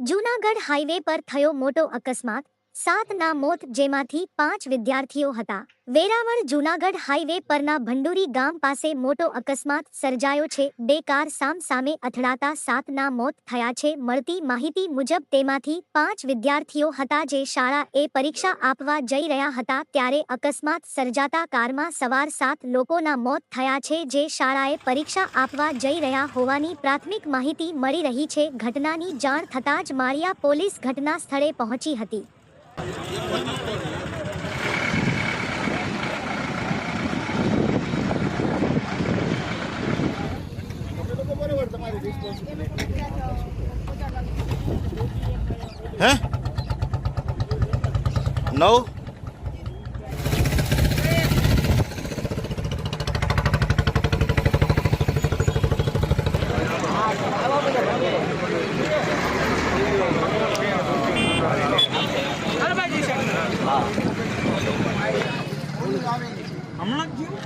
Junagadh highway પર થયો મોટો અકસ્માત. સાતના મોત જેમાંથી પાંચ વિદ્યાર્થીઓ હતા. વેરાવળ જૂનાગઢ હાઈવે પરના ભંડુરી ગામ પાસે મોટો અકસ્માત સર્જાયો છે. બે કાર સામ સામે અથડાતા સાતના મોત થયા છે. મળતી માહિતી મુજબ તેમાંથી પાંચ વિદ્યાર્થીઓ હતા જે શાળા એ પરીક્ષા આપવા જઈ રહ્યા હતા ત્યારે અકસ્માત સર્જાતા કારમાં સવાર સાત લોકોના મોત થયા છે જે શાળાએ પરીક્ષા આપવા જઈ રહ્યા હોવાની પ્રાથમિક માહિતી મળી રહી છે. ઘટનાની જાણ થતાં જ માળિયા પોલીસ ઘટના સ્થળે પહોંચી હતી. હે નવ હમણાં જ ગયું